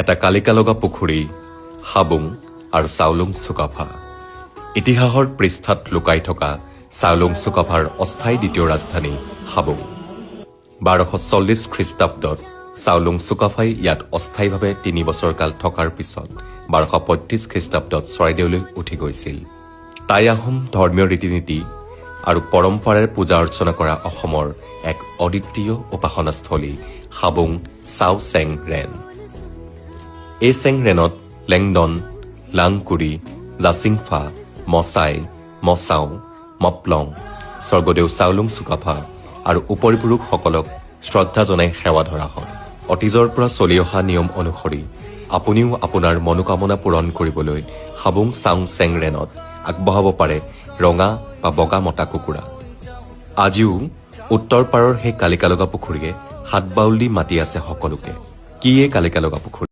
এটা কালিকা লগা পুখুৰী হাবুং আৰু চাউলুং চুকাফা। ইতিহাসৰ পৃষ্ঠাত লুকাই থকা চাউলুং চুকাফাৰ অস্থায়ী দ্বিতীয় ৰাজধানী হাবুং। বাৰশ চল্লিছ খ্ৰীষ্টাব্দত চাউলুং চুকাফাই ইয়াত অস্থায়ীভাৱে তিনি বছৰ কাল থকাৰ পিছত বাৰশ পঁয়ত্ৰিছ খ্ৰীষ্টাব্দত চৰাইদেউলৈ উঠি গৈছিল। টাই আহোম ধৰ্মীয় ৰীতি নীতি আৰু পৰম্পৰাৰে পূজা অৰ্চনা কৰা অসমৰ এক অদ্বিতীয় উপাসনাস্থলী হাবুং চাও চেং ৰেন। এই চেং ৰেনত লেংডন লাংকুৰি লাচিংফা মচাই মচাও মপলং স্বৰ্গদেউ চাউলুং চুকাফা আৰু উপৰিপুৰুষসকলক শ্ৰদ্ধা জনাই সেৱা ধৰা হয়। অতীজৰ পৰা চলি অহা নিয়ম অনুসৰি আপুনিও আপোনাৰ মনোকামনা পূৰণ কৰিবলৈ হাবুং চাং চেং ৰেনত আগবঢ়াব পাৰে ৰঙা বা বগা মতা কুকুৰা। আজিও উত্তৰ পাৰৰ সেই কালিকা লগা পুখুৰীয়ে হাত বাউল দি মাতি আছে সকলোকে। কি এই কালিকা লগা পুখুৰী?